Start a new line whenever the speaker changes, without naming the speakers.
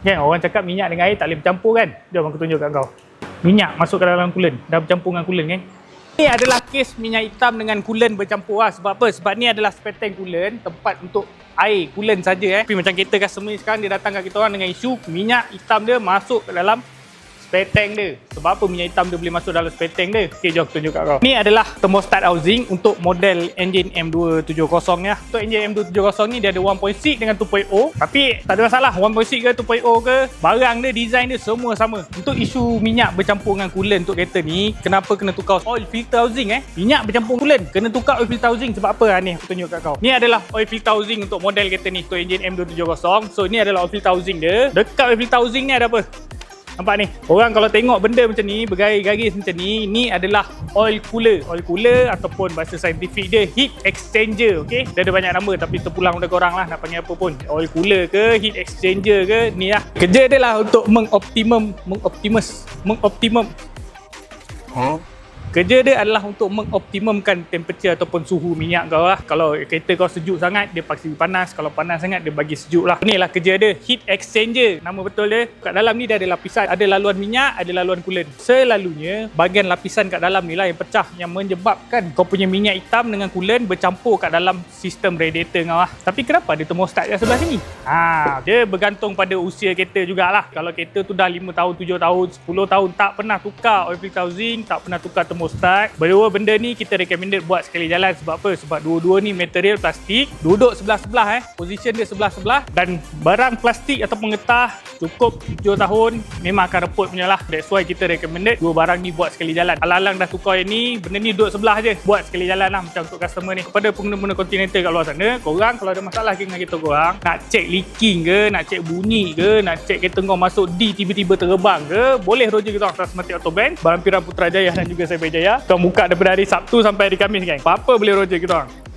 Kan orang cakap minyak dengan air tak boleh bercampur kan? Jom aku tunjuk kat kau. Minyak masuk ke dalam coolant. Dah bercampur dengan coolant kan? Ni adalah kes minyak hitam dengan coolant bercampur lah. Sebab apa? Sebab ni adalah tank coolant. Tempat untuk air coolant saja eh. Tapi macam kereta customer ni sekarang dia datang kat kita orang dengan isu minyak hitam dia masuk ke dalam spare tank dia. Sebab apa minyak hitam dia boleh masuk dalam spare tank dia? Okey, jom tunjuk kat kau. Ni adalah thermostat housing untuk model engine M270 ni lah. Untuk engine M270 ni dia ada 1.6 dengan 2.0. Tapi tak ada masalah 1.6 ke 2.0 ke, barang dia, design dia semua sama. Untuk isu minyak bercampur dengan coolant untuk kereta ni, kenapa kena tukar oil filter housing eh? Minyak bercampur coolant, kena tukar oil filter housing sebab apa? Ha, ni aku tunjuk kat kau. Ni adalah oil filter housing untuk model kereta ni, untuk engine M270. So ni adalah oil filter housing dia. Dekat oil filter housing ni ada apa? Nampak ni. Orang kalau tengok benda macam ni, bergaris-garis macam ni, ni adalah oil cooler. Oil cooler ataupun bahasa saintifik dia heat exchanger, okey? Dia ada banyak nama tapi terpulang pada korang lah nak panggil apa pun. Oil cooler ke, heat exchanger ke, ni lah. Kerja dia lah untuk mengoptimum, mengoptimus, mengoptimum. Kerja dia adalah untuk mengoptimumkan temperature ataupun suhu minyak kau lah. Kalau kereta kau sejuk sangat, dia pasti panas. Kalau panas sangat, dia bagi sejuk lah. Ni lah kerja dia. Heat exchanger. Nama betul dia. Kat dalam ni dia ada lapisan. Ada laluan minyak, ada laluan coolant. Selalunya, bahagian lapisan kat dalam ni lah yang pecah. Yang menyebabkan kau punya minyak hitam dengan coolant bercampur kat dalam sistem radiator kau lah. Tapi kenapa ada thermostat kat sebelah sini? Ha, dia bergantung pada usia kereta jugalah. Kalau kereta tu dah 5 tahun, 7 tahun, 10 tahun tak pernah tukar oil filter housing, tak pernah tukar thermostat. Berdua benda ni kita recommended buat sekali jalan sebab apa? Sebab dua-dua ni material plastik, duduk sebelah-sebelah eh. Position dia sebelah-sebelah dan barang plastik ataupun getah cukup 7 tahun memang akan reput punya lah. That's why kita recommended dua barang ni buat sekali jalan. Alang-alang dah tukar yang ni, benda ni duduk sebelah je. Buat sekali jalan lah macam untuk customer ni. Kepada pengguna-pengguna Continental kat luar sana, korang kalau ada masalah dengan kereta korang, nak cek leaking ke, nak cek bunyi ke, nak cek kereta kau masuk D tiba-tiba terbang ke, boleh roger kita orang Transmatic Auto Band, Barang Piran Putrajaya dan juga saya Jaya. Kita buka daripada hari Sabtu sampai hari Khamis, geng. Apa-apa boleh roger kita.